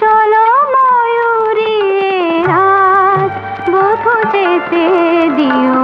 চঞ্চল ময়ূরী রাত বধু যেতে দিও।